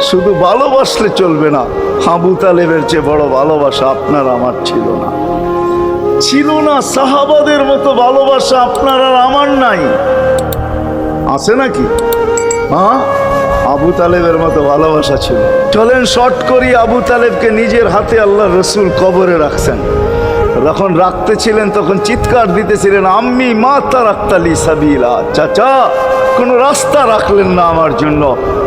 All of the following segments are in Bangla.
শুধু ভালোবাসলে চলবে না। হাবু তালেবের চেয়ে বড় ভালোবাসা আপনার আমার ছিল না। ছিল না সাহাবাদের মতো ভালোবাসা আপনার আর আমার নাই। আছে নাকি? হ্যাঁ? আবু তালেবের মতো ভালোবাসা ছিল। চলেন শর্ট করি, আবু তালেবকে নিজের হাতে আল্লাহ রসুল কবরে রাখছেন। যখন রাখতেছিলেন, তখন চিৎকার দিতেছিলেন, আম্মি মা তারাক্তালি সাবিলা। চাচা, কোনো রাস্তা রাখলেন না আমার জন্য।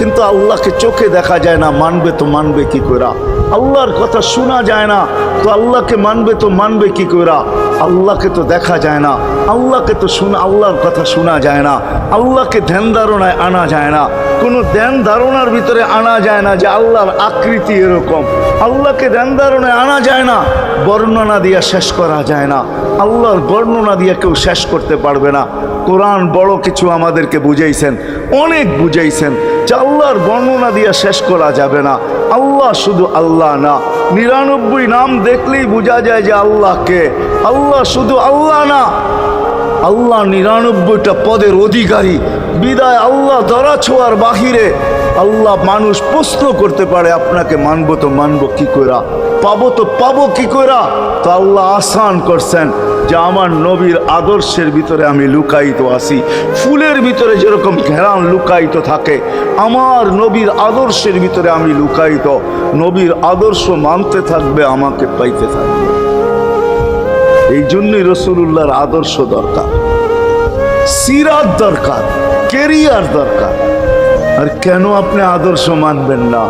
কিন্তু আল্লাহকে চোখে দেখা যায় না, মানবে তো মানবে কি করা আল্লাহর কথা শোনা যায় না, তো আল্লাহকে মানবে তো মানবে কি করা আল্লাহকে তো দেখা যায় না, আল্লাহকে তো শোনা, আল্লাহর কথা শোনা যায় না, আল্লাহকে ধ্যান ধারণায় আনা যায় না, কোনো ধ্যান ধারণার ভিতরে আনা যায় না যে আল্লাহর আকৃতি এরকম। আল্লাহকে ধ্যান ধারণায় আনা যায় না, বর্ণনা দিয়া শেষ করা যায় না, আল্লাহর বর্ণনা দিয়ে কেউ শেষ করতে পারবে না। কোরআন বড় কিছু আমাদেরকে বুঝাইছেন, অনেক বুঝাইছেন যে আল্লাহর বর্ণনা দিয়ে শেষ করা যাবে না। আল্লাহ শুধু আল্লাহ না। নিরানব্বই নাম দেখলেই বোঝা যায় যে আল্লাহকে আল্লাহ শুধু আল্লাহ না। আল্লাহ নিরানব্বইটা পদের অধিকারী। বিদায় আল্লাহ ধরা ছোঁয়ার বাহিরে আল্লাহ মানুষ প্রশ্ন করতে পারে, আপনাকে মানবো তো মানবো কি করা পাবো তো পাবো কি করা তো আল্লাহ আসান করছেন যে আমার নবীর আদর্শের ভিতরে আমি লুকায়িত আছি। ফুলের ভিতরে যেরকম ঘেরান লুকায়িত থাকে, আমার নবীর আদর্শের ভিতরে আমি লুকায়িত। নবীর আদর্শ মানতে থাকবে, আমাকে পাইতে থাকবে। এই জন্যই রসুল্লাহর আদর্শ দরকার। সিরাত দরকার। কেরিয়ার দরকার। আর কেন আপনি আদর্শ মানবেন না?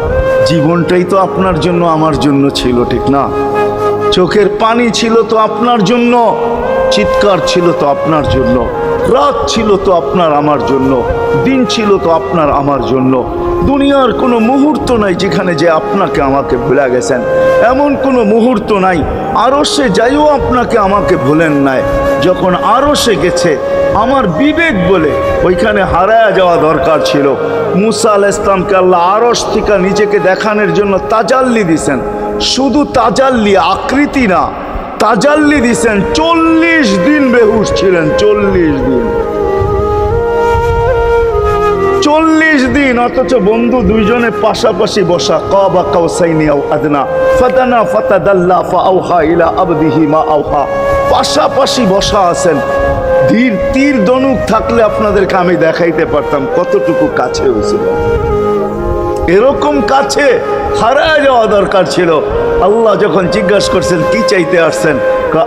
জীবনটাই তো আপনার জন্য, আমার জন্য ছিল, ঠিক না? চোখের পানি ছিল তো আপনার জন্য, চিৎকার ছিল তো আপনার জন্য, রাত ছিল তো আপনার আমার জন্য, দিন ছিল তো আপনার আমার জন্য। দুনিয়ার কোনো মুহূর্ত নাই যেখানে যে আপনাকে আমাকে ভুলে গেছেন। এমন কোনো মুহূর্ত নাই আরও সে যাইও, আপনাকে আমাকে ভুলেন নাই। যখন আরও সে গেছে, আমার বিবেক বলে ওইখানে হারায়া যাওয়া দরকার ছিল। মুসা আল ইসলামকে আল্লাহ আরস থেকে নিজেকে দেখানোর জন্য তাজাল্লি দিছেন। শুধু তাজাল্লি, আকৃতি না, তাজাল্লি দিছেন। চল্লিশ দিন বেহুশ ছিলেন, চল্লিশ দিন। চল্লিশ দিন, অথচ বন্ধু দুইজনে পাশাপাশি বসা। কাবা কাউসাইনি আও আদনা, ফাদানা ফাতাদাল্লা ফাআউহা ইলা আবদিহি মা আউহা পাশাপাশি বসা আছেন। ধীর তীর দনুক থাকলে আপনাদেরকে আমি দেখাইতে পারতাম কতটুকু কাছে হয়েছিল। এরকম কাছে হারায় যাওয়া দরকার ছিল। আল্লাহ যখন জিজ্ঞাসা করছেন, কি চাইতে আসছেন?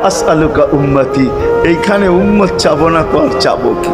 আস আলুকা উম্মতি। এইখানে উম্মত চাবো না তো আর চাবো কি?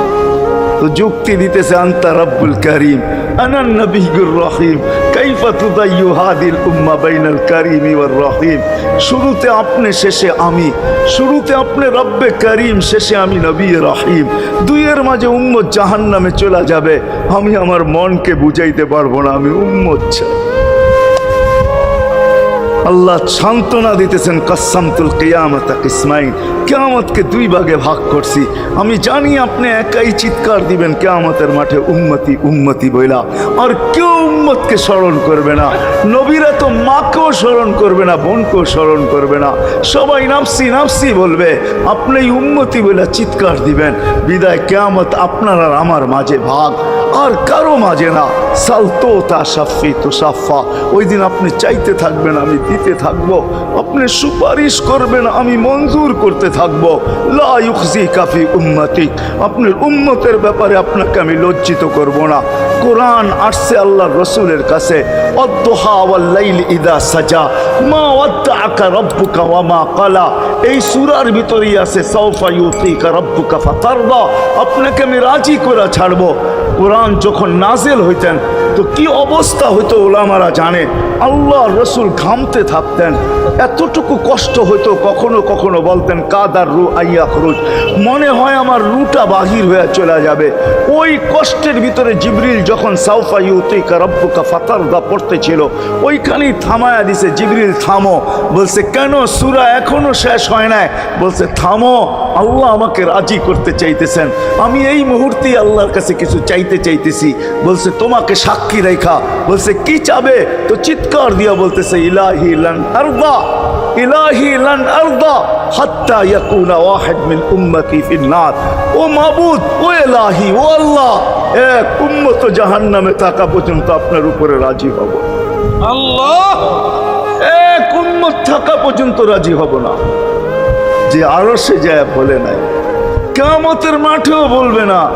তো যুক্তি দিতেছে আন্তা রব্বুল করিম আনান নবিগুর রহিম, কাইফা তুদাইয়ু হাদিল উম্মা বাইনাল করিম ইউর রহিম। শুরুতে আপনি, শেষে আমি। শুরুতে আপনি, রব্বে করিম, শেষে আমি নবী রহিম। দুইয়ের মাঝে উম্মত জাহান্নামে চলে যাবে। আমি আমার মনকে বুঝাইতে পারব না, আমি উম্মত চাই আল্লাহ সান্ত্বনা দিতেছেন কাসামতুল কেয়ামত ইসমাইল কেয়ামতকে দুই ভাগে ভাগ করছি। আমি জানি আপনি একাই চিৎকার দিবেন, কেয়ামতের মাঠে উন্মতি উন্মতি বইলা। আর কেউ উম্মতকে স্মরণ করবে না, নবীরা তো মাকেও স্মরণ করবে না, বোনকেও স্মরণ করবে না। সবাই নাফসি নাফসি বলবে, আপনি উম্মতি বইলা চিৎকার দিবেন, বিদায় কেয়ামত আপনার আর আমার মাঝে ভাগ, আর কারও মাঝে না। সালতো তা সাফি তো সাফা, ওই দিন আপনি চাইতে থাকবেন, আমি দিতে থাকব। আপনি সুপারিশ করবেন, আমি মঞ্জুর করতে থাকব। লা কাফি উম্মতি আপনার উম্মতের ব্যাপারে আপনাকে আমি লজ্জিত করব না। কোরআন আসছে আল্লাহর রসুলের কাছে, অদ্দোহা ওয়াল্লাইল ইদা সাজা, মা ওয়াদ্দাআকা রব্বুকা ওয়া মা কালা এই সূরার ভিতরেই আছে, সাউফা ইউতিকা রব্বুকা ফাতারদা। আপনাকে আমি রাজি করে ছাড়বো। কোরআন যখন নাজেল হইতেন তো কি অবস্থা হইতো ওলামারা জানে? আল্লাহ রসুল ঘামতে থাকতেন। এতটুকু কষ্ট হইতো কখনো কখনো বলতেন, কাদার রু আইয়া খরুজ। মনে হয় আমার রুটা বাহির হয়ে চলে যাবে। ওই কষ্টের ভিতরে জিবরিল যখন সাউফা ইউতিকা রব্বুকা ফাতারদা পড়তেছিল, ওইখানেই থামায়া দিছে, জিবরিল, থামো। বলছে, কেন? সুরা এখনও শেষ হয় নাই? বলছে, থামো, আল্লাহ আমাকে রাজি করতে চাইতেছেন। আমি এই মুহূর্তেই আল্লাহর কাছে কিছু চাইতে চাইতেছি। বলছে, তোমাকে সাক্ষী রেখা। বলছে কি চাবে? তো চিৎকার দিয়া বলতেছে ইলাহি লান আরদা ইলাহি লান আরদা হাত্তা ইয়াকুনা ওয়াহিদ মিন উম্মতি ফিন নার। ও মাবুদ ও ইলাহি ও আল্লাহ এক উম্মত জাহান্নামে থাকা পর্যন্ত আপনার উপরে রাজি হব। আল্লাহ! এক উম্মত থাকা পর্যন্ত রাজি হব না। যে আরও সে যায় বলে নাই কামতের মাঠেও বলবে না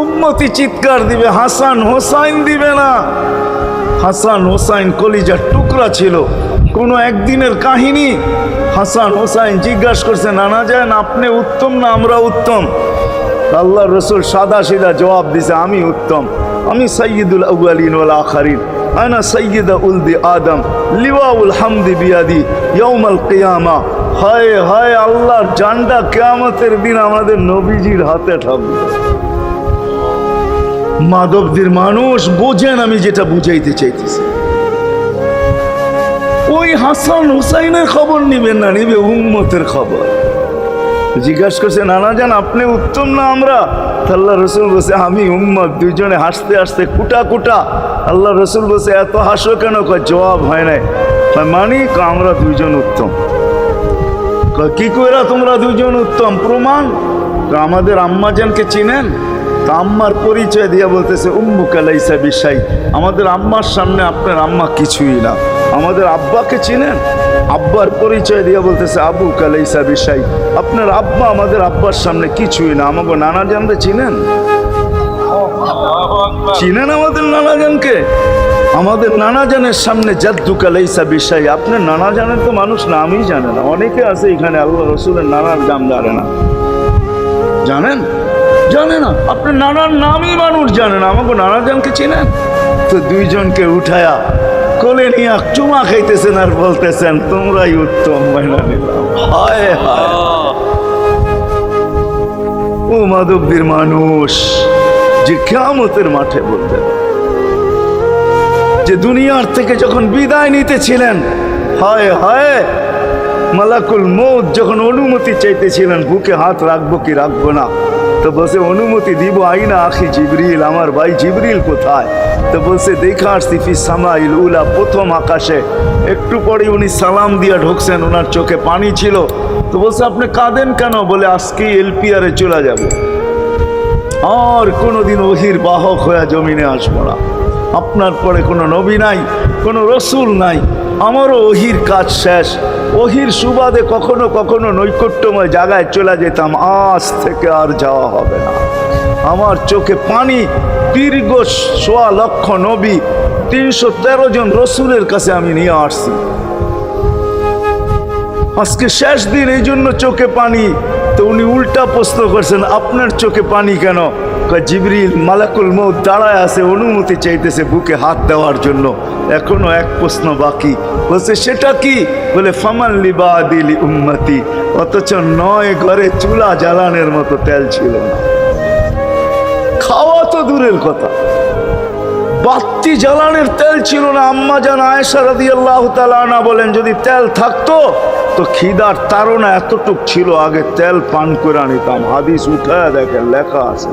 উম্মতি চিৎকার দিবে, হাসান হোসাইন দিবে না। হাসান হোসাইন কলিজার টুকরা ছিল। কোনো একদিনের কাহিনী হাসান হোসাইন জিজ্ঞাসা করছে, নানা যান আপনি উত্তম না আমরা উত্তম? আল্লাহ রসুল সাদা সিধা জবাব দিছে, আমি উত্তম। আমি সৈয়দুল আউয়ালিন ওয়াল আখারিন। আনা সৈয়দা উলদি আদম। লিওয়াউল হামদি বিয়াদি ইয়ৌমাল কিয়ামা। হায় হায়, আল্লাহর জান্ডা কেয়ামতের দিন আমাদের নবীজির হাতে থাকবে। মাধবদের মানুষ বোঝেন আমি যেটা বুঝাইতে চাইতেছি। ওই হাসান হুসাইনের খবর নিবেন না, নিবে উম্মতের খবর। জিজ্ঞাসা করছে, নানা যান আপনি উত্তম না আমরা? আল্লাহ রসুল বসে আমি উম্মত, দুইজনে হাসতে হাসতে কুটা কুটা। আল্লাহ রসুল বসে এত হাসো কেন? কয়, জবাব হয় নাই। মানি? আমরা দুইজন উত্তম। কি কইরা তোমরা দুইজন উত্তম? প্রমাণ? আমাদের আম্মাজানকে চিনেন? তা আম্মার পরিচয় দিয়ে বলতেছে উম্মু কালাইসা বিশাই। আমাদের আম্মার সামনে আপনার আম্মা কিছুই না। আমাদের আব্বাকে চিনেন? আব্বার পরিচয় দিয়ে বলতেছে আবু কালাইসা বিশাই। আপনার আব্বা আমাদের আব্বার সামনে কিছুই না। আমাকে নানা জানতে চিনেন? চিনেন আমাদের নানা জানকে আমাদের নানা জানের সামনে জাদ্দু কালাইসা বিষয় আপনার নানা জানের তো মানুষ নামই জানে না। অনেকে আছে এখানে, আল্লাহ রসুলের নানার নাম জানে না। জানেন? জানে না। আপনার নানার নামই মানুষ জানে না আমাকে নানা জানকে চিনেন তো দুইজনকে উঠায়া কোলে নিয়ে চুমা খাইতেছেন আর বলতেছেন তোমরাই উত্তম মহিলা নিলাম। হায় হায়। ও মাধবদের মানুষ যে কেয়ামতের মাঠে বলতে যে দুনিয়ার থেকে যখন বিদায় নিতেছিলেন হায় হায় মালাকুল মৌত যখন অনুমতি চাইতেছিলেন বুকে হাত রাখব কি রাখব না? তো বলছে, অনুমতি দিব আইনা, আখি জিবরিল, আমার ভাই জিবরিল কোথায়? তো বলছে, দেখা আসছি সামাইল উলা, প্রথম আকাশে। একটু পরে উনি সালাম দিয়া ঢুকছেন ওনার চোখে পানি ছিল। তো বলছে, আপনি কাঁদেন কেন? বলে, আজকেই এলপিআরে চলে যাবে। আর কোনোদিন ওহির বাহক হয়ে জমিনে আসব না। আপনার পরে কোনো নবী নাই, কোনো রসুল নাই। আমারও ওহির কাজ শেষ। ওহির সুবাদে কখনো কখনো নৈকট্যময় জায়গায় চলে যেতাম। আজ থেকে আর যাওয়া হবে না। আমার চোখে পানি, দীর্ঘ সোয়া লক্ষ নবী, তিনশো তেরো জন রসুলের কাছে আমি নিয়ে আসছি। আজকে শেষ দিন এই জন্য চোখে পানি। তো উনি উল্টা প্রশ্ন করছেন, আপনার চোখে পানি কেন? কয়, জিবরিল মালাকুল মৌত দাঁড়ায় আছে অনুমতি চাইতেছে বুকে হাত দেওয়ার জন্য। এখনও এক প্রশ্ন বাকি। বলছে সেটা কি? বলে ফামান লিবা দিলি উম্মতি। অথচ নয় ঘরে চুলা জ্বালানের মতো তেল ছিল না। খাওয়া তো দূরের কথা। বাত্তি জ্বালানের তেল ছিল না। আম্মা জান আয়েশা রাদিয়াল্লাহু তাআলা না বলেন যদি তেল থাকতো তো খিদার তাড়না এতটুক ছিল আগে তেল পান করে নিতাম হাদিস উঠায় দেখেন লেখা আছে।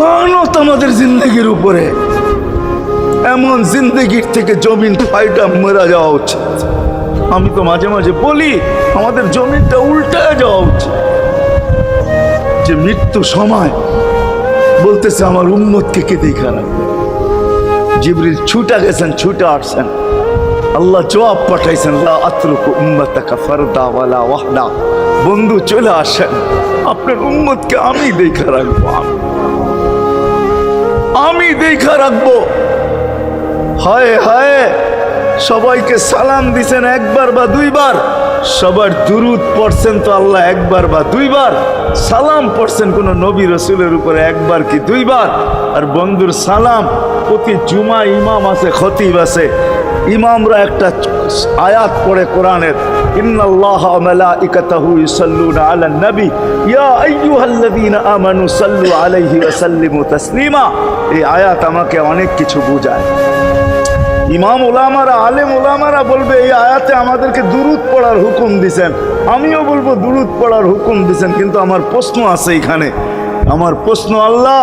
লানত আমাদের জিন্দগির উপরে। এমন জিন্দগির থেকে জমিন ফাইটা মেরা যাওয়া উচিত। আমি তো মাঝে মাঝে বলি, আমাদের জমিনটা উল্টায় যাওয়া উচিত। যে মৃত্যু সময় বলতেছে, আমার উম্মতকে কে দেখা রাখবে জিবরিল ছুটা গেছেন, ছুটা আসছেন। আল্লাহ জবাব পাঠাইছেন বন্ধু চলে আসেন, আপনার উম্মতকে আমি দেখা রাখব। আমি। আমি দেখা রাখব। হায় হায়, সবাইকে সালাম দিছেন একবার বা দুইবার। সবার দুরুদ পড়ছেন তো আল্লাহ একবার বা দুইবার। সালাম পড়ছেন কোন নবী রসুলের উপরে একবার কি দুইবার? আর বন্ধুর সালাম, প্রতি জুমা ইমাম আছে, খতিব আছে। ইমামরা একটা আয়াত পড়ে কোরআনের। ইন্নাল্লাহ মালাইকাতাহু ইউসাল্লুনা আলান নবী। ইয়া আইয়ুহাল্লাযীনা আমানু সাল্লু আলাইহি ওয়া সাল্লিমু তাসলিমা। এই আয়াত আমাকে অনেক কিছু বোঝায়। ইমাম ওলামারা আলেম ওলামারা বলবে, এই আয়াতে আমাদেরকে দুরুদ পড়ার হুকুম দিছেন। আমিও বলব, দুরুদ পড়ার হুকুম দিছেন, কিন্তু আমার প্রশ্ন আছে এখানে। আমার প্রশ্ন আল্লাহ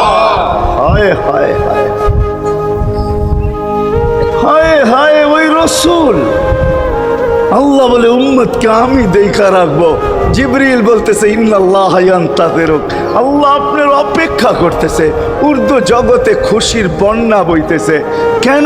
আল্লাহ বলে আমি আল্লাহ আপনার অপেক্ষা করতেছে। উর্দু জগতে খুশির বন্যা বইতেছে। কেন?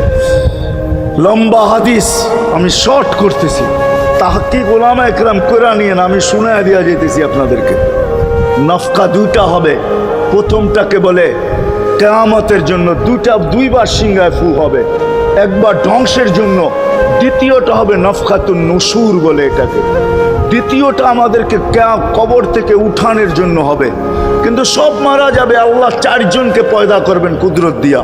লম্বা হাদিস আমি শর্ট করতেছি। তাহাকি গোলামা একরাম করে নিয়েন আমি শুনে দিয়া যেতেছি আপনাদেরকে। নফকা দুইটা হবে। প্রথমটাকে বলে, কেয়ামতের জন্য দুইটা, দুইবার সিংহায় ফু হবে। একবার ধ্বংসের জন্য, দ্বিতীয়টা হবে নফকাতুন নসুর বলে এটাকে। দ্বিতীয়টা আমাদেরকে কেয়া- কবর থেকে উঠানের জন্য হবে। কিন্তু সব মারা যাবে, আল্লাহ চারজনকে পয়দা করবেন কুদরত দিয়া।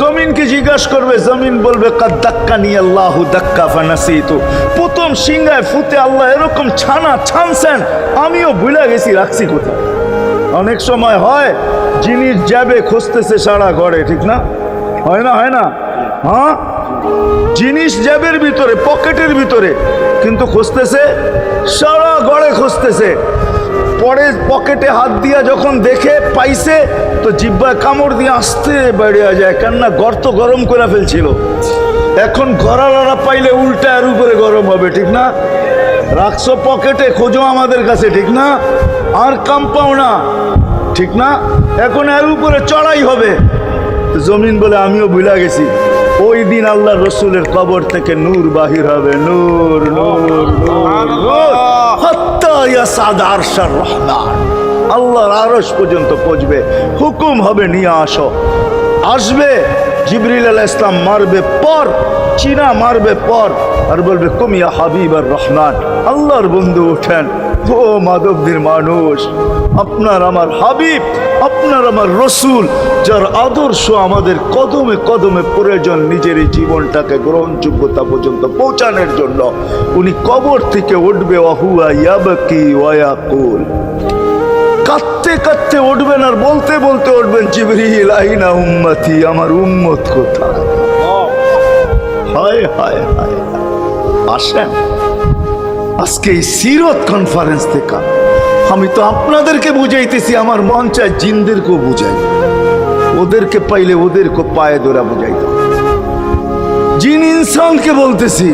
জমিনকে জিজ্ঞাসা করবে, জমিন বলবে নিয়ে দাক্কা ফানাসি তো প্রথম সিংহায় ফুতে আল্লাহ এরকম ছানা ছানছেন, আমিও ভুলে গেছি, রাখছি কোথায়। অনেক সময় হয়, জিনিস যাবে, খুঁজতেছে সারা ঘরে, ঠিক না? হয় না হয় না? হ্যাঁ? জিনিস জ্যাবের ভিতরে, পকেটের ভিতরে, কিন্তু খুঁজতেছে, সারা ঘরে খুঁজতেছে। পরে পকেটে হাত দিয়া যখন দেখে পাইছে, তো জিব্বায় কামড় দিয়ে আসতে বেরিয়ে যায়, কেননা গর্ত গরম করে ফেলছিল। এখন গড়ালড়া পাইলে উল্টা এর উপরে গরম হবে, ঠিক না? রাখছো পকেটে, খোঁজো আমাদের কাছে, ঠিক না? আর কাম পাও না, ঠিক না? এখন এর উপরে চড়াই হবে। জমিন বলে আমিও ভুলা গেছি। ওই দিন আল্লাহ রসুলের কবর থেকে নূর বাহির হবে। নূর নূর নূর আল্লাহর আরশ পর্যন্ত পৌঁছবে। হুকুম হবে, নিয়ে আসো। আসবে, জিবরিল আলাহ ইসলাম মারবে পর, চীনা মারবে পর, আর বলবে কুমিয়া হাবিব আর রহমান। আল্লাহর বন্ধু ওঠেন ও মাধবদের মানুষ। আপনার আমার হাবিব, আপনার আমার রসুল, যার আদর্শ আমাদের কদমে কদমে প্রয়োজন নিজের এই জীবনটাকে গ্রহণযোগ্যতা পর্যন্ত পৌঁছানোর জন্য, উনি কবর থেকে উঠবে অহুয়া ইয়াবকি ওয়াকুল কাঁদতে কাঁদতে উঠবেন আর বলতে বলতে উঠবেন, জিবরিল, আইনা উম্মতি? আমার উম্মত কোথায়? হায় হায় হায়। আসেন। আজকে এই সিরত কনফারেন্স থেকে। আমি তো আপনাদেরকে বুঝাইতেছি, আমার মন চায় জিনদেরকেও বুঝাই। ওদেরকে পাইলে ওদেরকে পায়ে ধরা বুঝাইতাম জিন ইনসানকে বলতেছি,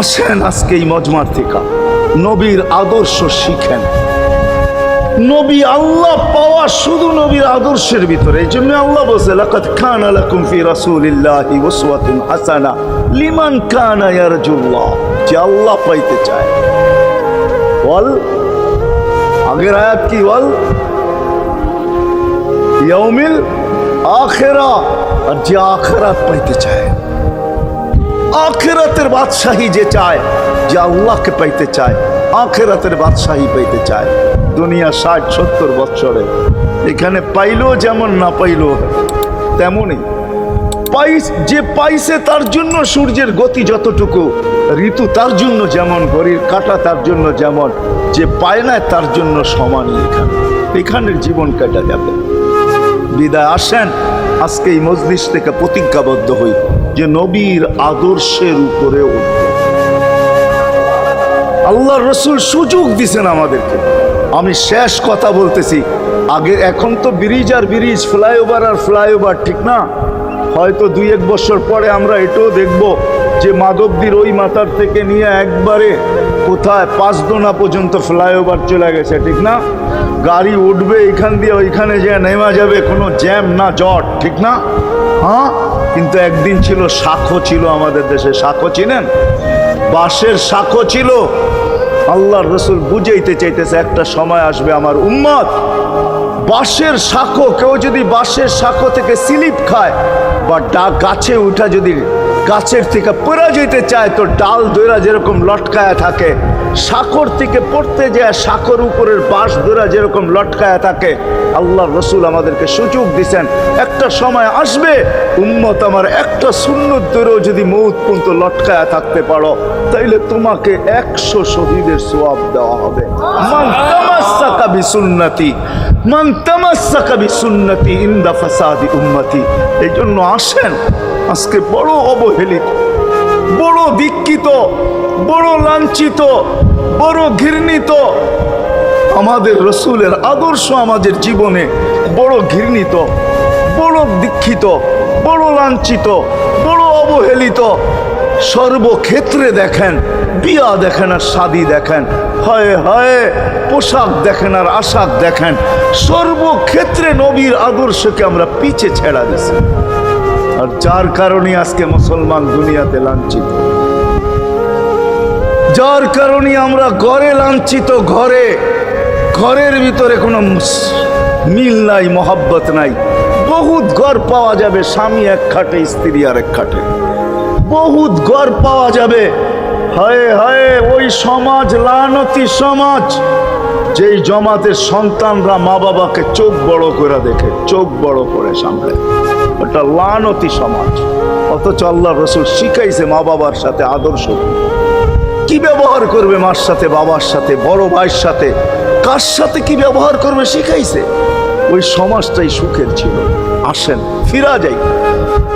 আসেন আজকে এই মজমার থেকে। নবীর আদর্শ শিখেন। নবী আল্লাহ পাওয়া শুধু নবীর আদর্শের ভিতরে। এই জন্য আল্লাহ বলছে, লাকাদ কানা লাকুম ফি রাসূলিল্লাহি উসওয়াতুন হাসানা লিমান কানা ইয়ারজুল্লাহ। যে আল্লাহ পাইতে চায়। বল, আগের আয়াত কি বল? ইয়াউমিল আখেরা, আর যে আখেরাত পাইতে চায়। আখেরাতের বাদশাহী যে চায়, যে আল্লাহকে পাইতে চায়, আখেরাতের বাদশাহী পাইতে চায়। দুনিয়া ষাট, সত্তর বৎসরে। এখানে পাইলো যেমন না পাইলো, তেমনই। পাইস, যে পাইছে তার জন্য সূর্যের গতি যতটুকু ঋতু তার জন্য যেমন ঘড়ির কাটা তার জন্য যেমন, যে পায় না তার জন্য সমান এখানে। এখানের জীবন কাটা যাবে। বিদায়, আসেন, আজকে এই মজলিস থেকে প্রতিজ্ঞাবদ্ধ হই যে নবীর আদর্শের উপরে আল্লাহ রসুল সুযোগ দিছেন আমাদেরকে। আমি শেষ কথা বলতেছি। আগে, এখন তো ব্রিজ আর ব্রিজ, ফ্লাইওভার আর ফ্লাইওভার, ঠিক না? হয়তো দুই এক বছর পরে আমরা এটাও দেখব। যে মাধবদীর ওই মাথার থেকে নিয়ে একবারে কোথায় পাঁচদোনা পর্যন্ত ফ্লাইওভার চলে গেছে, ঠিক না? গাড়ি উঠবে এখান দিয়ে, ওইখানে যে নেমা যাবে, কোনো জ্যাম না, জট, ঠিক না? হ্যাঁ? কিন্তু একদিন ছিল শাখো ছিল আমাদের দেশে শাখো চিনেন? বাঁশের শাখো ছিল। আল্লাহর রসুল বুঝাইতে চাইতেছে, একটা সময় আসবে আমার উম্মত, বাঁশের শাখো কেউ যদি বাঁশের শাখো থেকে স্লিপ খায় বা ডা, গাছে উঠা যদি গাছের থেকে পড়া যেতে চায়, তো ডাল দৈরা যেরকম লটকায়া থাকে শাখর থেকে পড়তে যায় শাখর উপরের বাঁশ দৈরা যেরকম লটকায়া থাকে, আল্লাহ রসুল আমাদেরকে সুযোগ দিছেন, একটা সময় আসবে, উম্মত আমার একটা সুন্নত দৈরেও যদি মৌত পর্যন্ত লটকায়া থাকতে পারো, তাইলে তোমাকে একশো শহীদের সোয়াব দেওয়া হবে। মান তামাসসাকা বিসুন্নতি, মান তামাসসাকা বিসুন্নতি ইনদা ফাসাদি উম্মতি। এই জন্য আসেন আজকে বড় অবহেলিত, বড় দীক্ষিত, বড় লাঞ্ছিত, বড় ঘৃণিত। আমাদের রসুলের আদর্শ আমাদের জীবনে বড় ঘৃণিত, বড় দীক্ষিত, বড় লাঞ্ছিত, বড় অবহেলিত। সর্বক্ষেত্রে দেখেন, বিয়া দেখেন আর শাদি দেখেন, হয় হয়, পোশাক দেখেন আর আশাক দেখেন। সর্বক্ষেত্রে নবীর আদর্শকে আমরা পিছে ছেড়া দিছি। আর যার কারণে আজকে মুসলমান দুনিয়াতে লাঞ্ছিত। যার কারণে আমরা ঘরে লাঞ্ছিত, ঘরে, ঘরের ভিতরে কোনো মিল নাই, মহাব্বত নাই। বহুত ঘর পাওয়া যাবে স্বামী এক খাটে, স্ত্রী আর এক খাটে। বহুত ঘর পাওয়া যাবে। হায় হায়, ওই সমাজ, লানতি সমাজ, যেই জমাতের সন্তানরা মা বাবাকে চোখ বড় করে দেখে, চোখ বড় করে সামলে। ওটা লানতি সমাজ। অথচ আল্লাহ রসুল শিখাইছে মা বাবার সাথে আদর্শ। কি। ব্যবহার করবে মার সাথে বাবার সাথে বড় ভাইয়ের সাথে? কার সাথে কি ব্যবহার করবে শিখাইছে? ওই সমাজটাই সুখের ছিল। আসেন ফিরা যাই।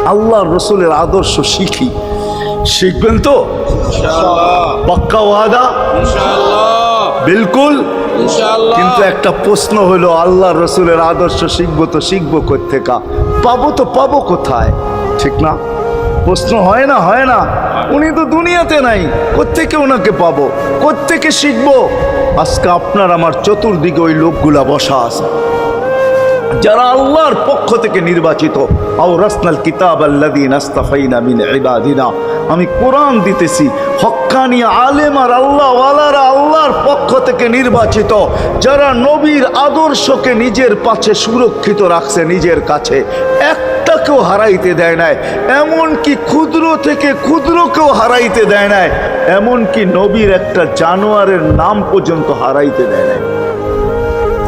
আল্লাহ রসুলের আদর্শ শিখি। শিখবেন তো? পাক্কা ওয়াদা? বিলকুল কিন্তু একটা প্রশ্ন হলো, আল্লাহ রসুলের আদর্শ শিখব তো শিখব কোথেকা পাবো তো পাবো কোথায়? ঠিক না? প্রশ্ন হয় না হয় না। উনি তো দুনিয়াতে নাই কোথেকে ওনাকে পাবো? কোথেকে শিখব? আজকে আপনার আমার চতুর্দিকে ওই লোকগুলা বসা আছে। যারা আল্লাহর পক্ষ থেকে নির্বাচিত। কিতাব আমি কোরআন দিতেছি, হক্কানি আলেম আর আল্লাহ আল্লাহর পক্ষ থেকে নির্বাচিত। যারা নবীর আদর্শকে নিজের পাশে সুরক্ষিত রাখছে নিজের কাছে, একটাকেও হারাইতে দেয় নাই। এমনকি ক্ষুদ্র থেকে ক্ষুদ্রকেও হারাইতে দেয় নাই। এমনকি নবীর একটা জানোয়ারের নাম পর্যন্ত হারাইতে দেয় নাই।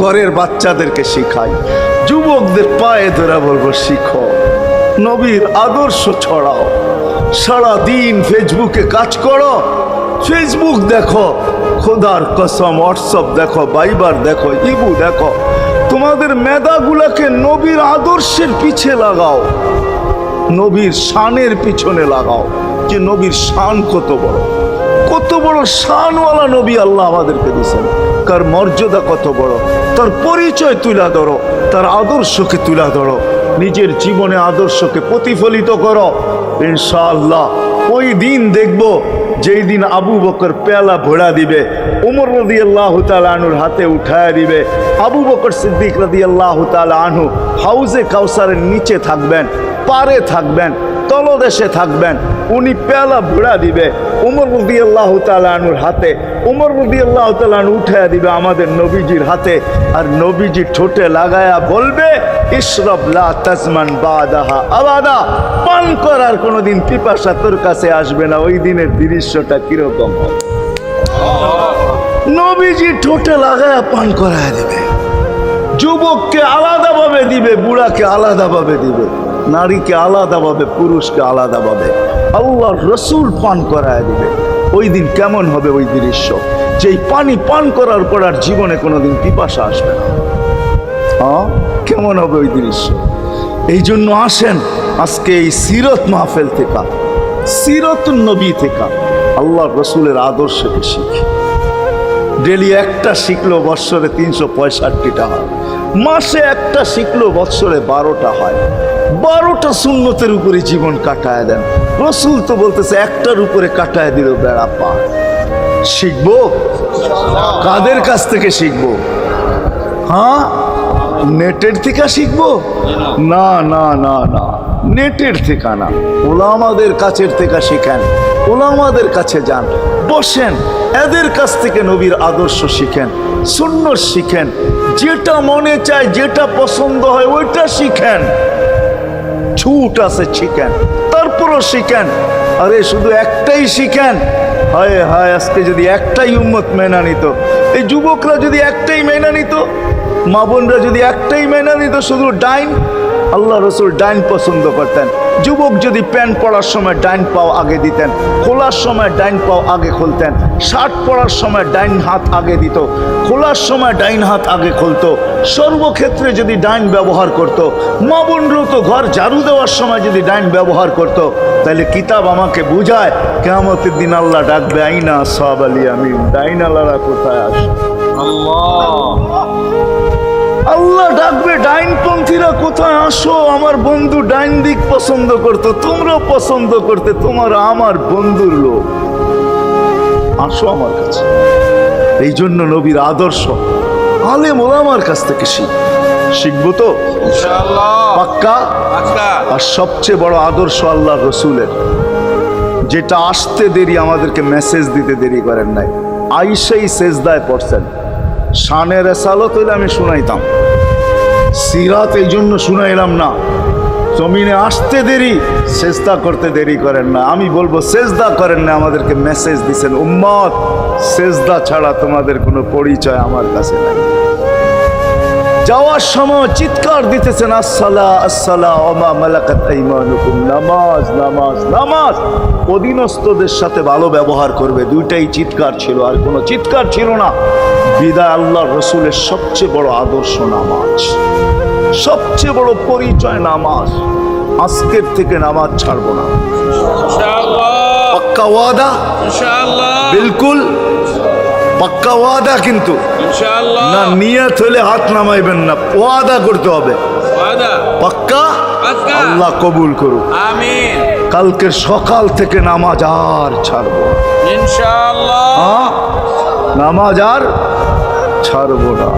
ঘরের বাচ্চাদেরকে শিখাই, যুবকদের পায়ে ধরে বলব, শিখো। নবীর আদর্শ ছড়াও। সারা দিন ফেসবুকে কাজ করো, ফেসবুক দেখো, খোদার কসম, হোয়াটসঅ্যাপ দেখো, বাইবার দেখো, ইবু দেখো। তোমাদের মেধাগুলাকে নবীর আদর্শের পিছে লাগাও। নবীর শানের পিছনে লাগাও, যে নবীর শান কত বড়। কত বড় শানওয়ালা নবী আল্লাহ আমাদেরকে দিয়েছেন। তার মর্যাদা কত বড়। তার পরিচয় তুলা ধরো, তার আদর্শকে তুলা ধরো, নিজের জীবনে আদর্শকে প্রতিফলিত করো। ইনশাআল্লাহ, ওই দিন দেখব যেই দিন আবু বকর পেয়ালা ভোড়া দিবে, উমর রদি আল্লাহ আনুর হাতে উঠায় দিবে, আবু বকর সিদ্দিক রদি আল্লাহ আনহু হাউজে কাউসারের নিচে থাকবেন, পারে থাকবেন, তলদেশে থাকবেন, উনি পেয়ালা ভোড়া দিবে, উমর রদি আল্লাহ তালানুর হাতে, উমর রদি আল্লাহ তালান উঠে দিবে আমাদের নবীজির হাতে, আর নবীজি ঠোঁটে লাগায়া বলবে ইসরব লা তাজমান বাদাহা আবাদা। পান করার কোনোদিন পিপাসা তোর কাছে আসবে না, ওই দিনের দৃশ্যটা কীরকম হবে নবীজি ঠোঁটে লাগায়া পান করায় দেবে। যুবককে আলাদাভাবে দিবে, বুড়াকে আলাদাভাবে দিবে, নারীকে আলাদাভাবে, পুরুষকে আলাদাভাবে। আল্লাহ রসুল পান করায় দিবে। ওই দিন কেমন হবে ওই দৃশ্য? যেই পানি পান করার পর আর জীবনে কোনোদিন পিপাসা আসবে না। হ্যাঁ? কেমন হবে ওই দৃশ্য? এই জন্য আসেন আজকে এই সিরত মাহফেল থেকে সিরত নবী থেকে। আল্লাহ রসুলের আদর্শকে শিখি ডেলি একটা শিখলো বৎসরে তিনশো পঁয়ষট্টিটা হয়। মাসে একটা শিখলো বৎসরে বারোটা হয়। বারোটা শূন্যতের উপরে জীবন কাটায় দেন। রসুল তো বলতেছে, একটার উপরে কাটায় দিল বেড়া পা। শিখব? কাদের কাছ থেকে শিখব? হ্যাঁ? নেটের থেকে শিখব? না না না না। নেটের থেকে না ওলামাদের কাছের থেকে শিখেন, ওলামাদের কাছে যান, বসেন, এদের কাছ থেকে নবীর আদর্শ শিখেন শূন্য শিখেন, যেটা মনে চায়, যেটা পছন্দ হয়, ওইটা শিখেন। ছুট আছে শিখেন, তারপরও শিখেন, আরে শুধু একটাই শিখেন। হায় হায়, আজকে যদি একটাই উম্মত মেনা নিত, এই যুবকরা যদি একটাই মেনা নিত, মা বোনরা যদি একটাই মেনা নিত, শুধু ডাইন আল্লাহ রসুল ডাইন পছন্দ করতেন। যুবক যদি প্যান্ট পরার সময় ডাইন পাও আগে দিতেন, খোলার সময় ডাইন পাও আগে খুলতেন, শার্ট পরার সময় ডাইন হাত আগে দিত, খোলার সময় ডাইন হাত আগে খুলতো, সর্বক্ষেত্রে যদি ডাইন ব্যবহার করত, মা তো ঘর ঝাড়ু দেওয়ার সময় যদি ডাইন ব্যবহার করত, তাহলে কিতাব আমাকে বুঝায় কেমতের দিন আল্লাহ ডাকবে, আইনা সব আলী আমি ডাইন কোথায় আসে আল্লাহ। ডাকবে ডাইনপন্থীরা কোথায়? আসো আমার বন্ধু ডাইন দিক পছন্দ করতো তোমরাও পছন্দ করতে তোমার আমার বন্ধুর লোক। আসো আমার কাছে। এই জন্য নবীর আদর্শ আলে মোলামার কাছ থেকে শিখ। শিখব তো? পাক্কা? আর সবচেয়ে বড় আদর্শ আল্লাহ রসুলের যেটা আসতে দেরি আমাদেরকে মেসেজ দিতে দেরি করেন নাই। আইসাই সেজদায় পড়ছেন। শানের এসালত হইলে আমি শুনাইতাম। সিরাত এই জন্য শুনাইলাম না। জমিনে আসতে দেরি, সেজদা করতে দেরি করেন না। আমি বলব, সেজদা করেন না, আমাদেরকে মেসেজ দিছেন। উম্মত, সেজদা ছাড়া তোমাদের কোনো পরিচয় আমার কাছে নাই। যাওয়ার সময় চিৎকার দিতেছেন আসসালা আসসালা ওমা মালাকাত আইমানুকুম। নামাজ নামাজ নামাজ। অধীনস্থদের সাথে ভালো ব্যবহার করবে দুইটাই চিৎকার ছিল আর কোনো চিৎকার ছিল না। বিদায় আল্লাহ রসুলের সবচেয়ে বড় আদর্শ নামাজ। সবচেয়ে বড় পরিচয় নামাজ। আজকের থেকে নামাজ ছাড়বো না। পাক্কা ওয়াদা? বিলকুল। পাক্কা ওয়াদা কিন্তু। না নিয়ত হলে হাত নামাইবেন না ওয়াদা করতে হবে। পাক্কা। আল্লাহ কবুল করুক। কালকের সকাল থেকে নামাজ আর ছাড়বো? নামাজ আর ছাড়বো না।